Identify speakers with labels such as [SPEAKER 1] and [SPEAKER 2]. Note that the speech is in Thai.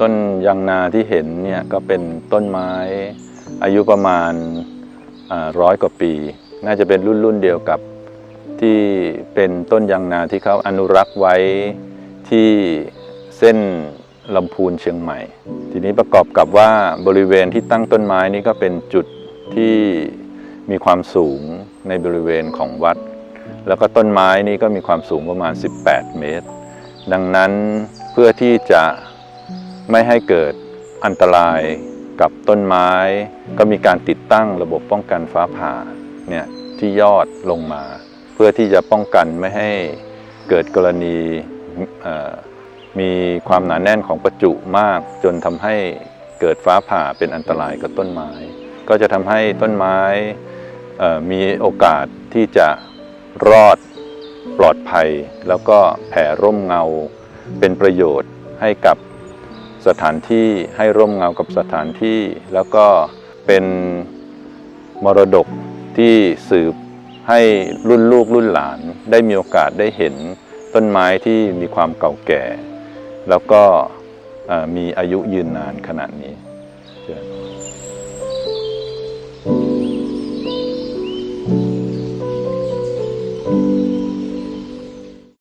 [SPEAKER 1] ต้นยางนาที่เห็นเนี่ยก็เป็นต้นไม้อายุประมาณร้อยกว่าปี น่าจะเป็นรุ่นรุ่นเดียวกับที่เป็นต้นยางนาที่เขาอนุรักษ์ไว้ที่เส้นลำพูนเชียงใหม่ ทีนี้ประกอบกับว่าบริเวณที่ตั้งต้นไม้นี้ก็เป็นจุดที่มีความสูงในบริเวณของวัด แล้วก็ต้นไม้นี้ก็มีความสูงประมาณ 18 เมตร ดังนั้นเพื่อที่จะไม่ให้เกิดอันตรายกับต้นไม้ ก็มีการติดตั้งระบบป้องกันฟ้าผ่าเนี่ยที่ยอดลงมา เพื่อที่จะป้องกันไม่ให้เกิดกรณีมีความหนาแน่นของประจุมาก จนทำให้เกิดฟ้าผ่าเป็นอันตรายกับต้นไม้ ก็จะทำให้ต้นไม้มีโอกาสที่จะ รอดปลอดภัย แล้วก็แผ่ร่มเงา เป็นประโยชน์ให้กับสถานที่ให้ร่มเงากับสถานที่ แล้วก็เป็นมรดกที่สืบให้รุ่นลูกรุ่นหลานได้มีโอกาสได้เห็นต้นไม้ที่มีความเก่าแก่ แล้วก็มีอายุยืนนานขนาดนี้เชิญ